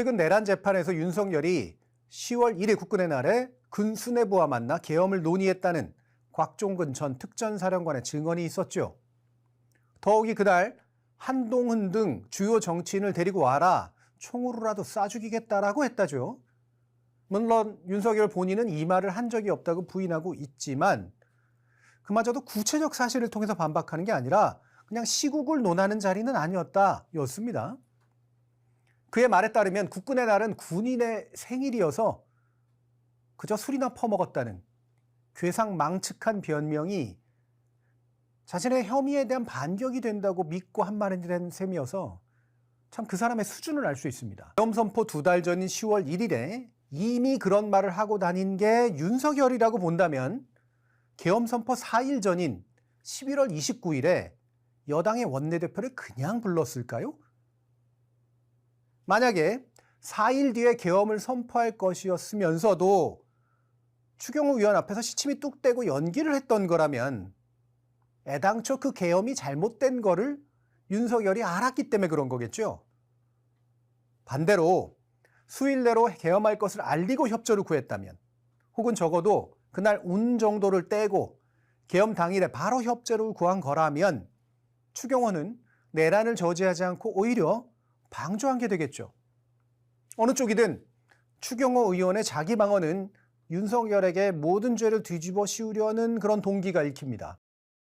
최근 내란 재판에서 윤석열이 10월 1일 국군의 날에 군수뇌부와 만나 계엄을 논의했다는 곽종근 전 특전사령관의 증언이 있었죠. 더욱이 그날 한동훈 등 주요 정치인을 데리고 와라 총으로라도 쏴 죽이겠다라고 했다죠. 물론 윤석열 본인은 이 말을 한 적이 없다고 부인하고 있지만 그마저도 구체적 사실을 통해서 반박하는 게 아니라 그냥 시국을 논하는 자리는 아니었다 였습니다. 그의 말에 따르면 국군의 날은 군인의 생일이어서 그저 술이나 퍼먹었다는 괴상 망측한 변명이 자신의 혐의에 대한 반격이 된다고 믿고 한 말이 된 셈이어서 참 그 사람의 수준을 알 수 있습니다. 계엄 선포 두 달 전인 10월 1일에 이미 그런 말을 하고 다닌 게 윤석열이라고 본다면 계엄 선포 4일 전인 11월 29일에 여당의 원내대표를 그냥 불렀을까요? 만약에 4일 뒤에 계엄을 선포할 것이었으면서도 추경호 의원 앞에서 시침이 뚝 떼고 연기를 했던 거라면 애당초 그 계엄이 잘못된 거를 윤석열이 알았기 때문에 그런 거겠죠. 반대로 수일 내로 계엄할 것을 알리고 협조를 구했다면 혹은 적어도 그날 운 정도를 떼고 계엄 당일에 바로 협조를 구한 거라면 추경호는 내란을 저지하지 않고 오히려 방조한 게 되겠죠. 어느 쪽이든 추경호 의원의 자기 방어는 윤석열에게 모든 죄를 뒤집어 씌우려는 그런 동기가 읽힙니다.